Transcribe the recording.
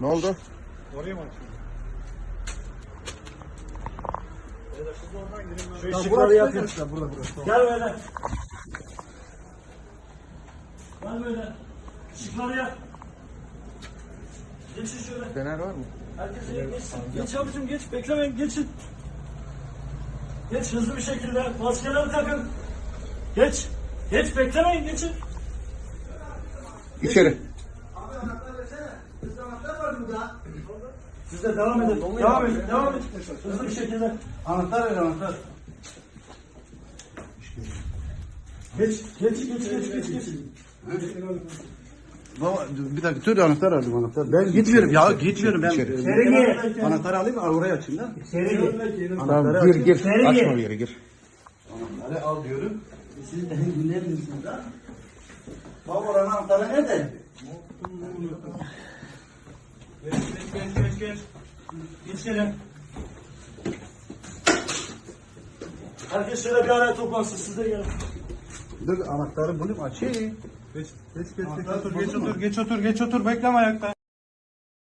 Ne oldu? Oraya mı açayım? Şu ışıkları arkadaşlar, Burada burada. Gel böyle. Gel böyle. Işıkları yak. Geçin şöyle. Fener var mı? Herkes yere geçsin. Geç abicim geç. Beklemeyin geçin. Geç hızlı bir şekilde. Maskeleri takın. Geç. Geç beklemeyin geçin. İçeri. Siz de devam edin. Devam edin. Devam edin. Hızlı bir şekilde. Anahtar ver anahtar. Geç. Geç geç geç geç geç. Baba bir dakika dur anahtar aldım anahtar. Ben gitmiyorum ya gitmiyorum ben. İçeri. İçeri gir. Anahtarı alayım oraya açayım da. Tamam gir gir. İçeri Açma gir. bir yere gir. Anahtarı al diyorum. Siz de dinleyebilirsiniz ha. Baba oranın anahtarı nerede? Geç geç geç geç. Geç gelin. Herkes şöyle bir araya toplansın. Siz de gelin. Dur anahtarı bulayım açayım. Geç, geç, geç, geç, otur, geç, otur, geç, otur, geç, otur, bekleme ayakta.